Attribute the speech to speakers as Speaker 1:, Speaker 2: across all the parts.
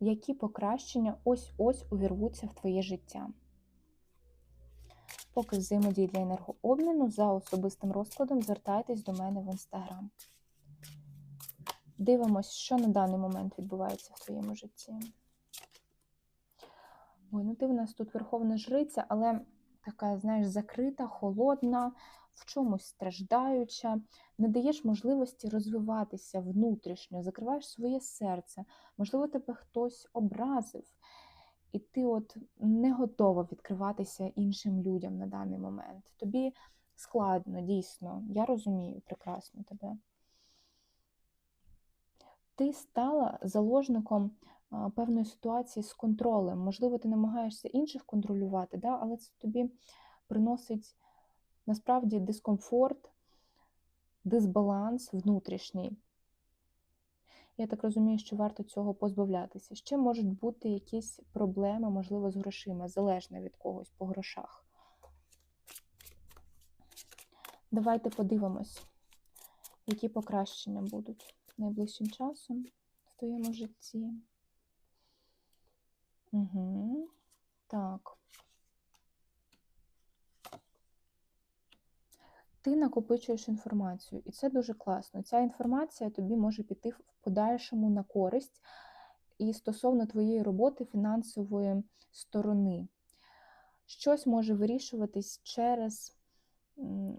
Speaker 1: які покращення ось-ось увірвуться в твоє життя. Поки взаємодії для енергообміну за особистим розкладом звертайтесь до мене в інстаграм. Дивимось, що на даний момент відбувається в твоєму житті. Ой, ну ти в нас тут верховна жриця, але така, знаєш, закрита, холодна, в чомусь страждаюча, не даєш можливості розвиватися внутрішньо, закриваєш своє серце. Можливо, тебе хтось образив, і ти от не готова відкриватися іншим людям на даний момент. Тобі складно, дійсно, я розумію прекрасно тебе. Ти стала заложником певної ситуації з контролем. Можливо, ти намагаєшся інших контролювати, да? але це тобі приносить насправді дискомфорт, дисбаланс внутрішній. Я так розумію, що варто цього позбавлятися. Ще можуть бути якісь проблеми, можливо, з грошима, залежно від когось по грошах. Давайте подивимось, які покращення будуть найближчим часом в твоєму житті. Угу. Так. Ти накопичуєш інформацію, і це дуже класно. Ця інформація тобі може піти в подальшому на користь і стосовно твоєї роботи фінансової сторони. Щось може вирішуватись через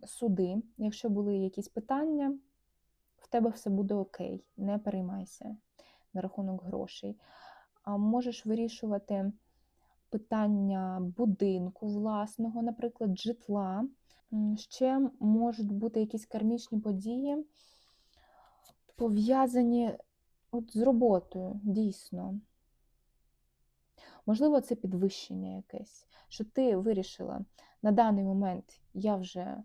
Speaker 1: суди. Якщо були якісь питання, в тебе все буде окей, не переймайся на рахунок грошей. А можеш вирішувати питання будинку власного, наприклад, житла. Ще можуть бути якісь кармічні події, пов'язані от з роботою, дійсно. Можливо, це підвищення якесь, що ти вирішила на даний момент я вже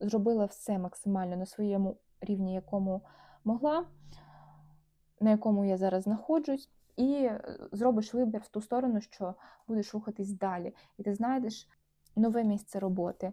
Speaker 1: зробила все максимально на своєму рівні, якому могла, на якому я зараз знаходжусь, і е, зробиш вибір в ту сторону, що будеш рухатись далі. І ти знайдеш нове місце роботи.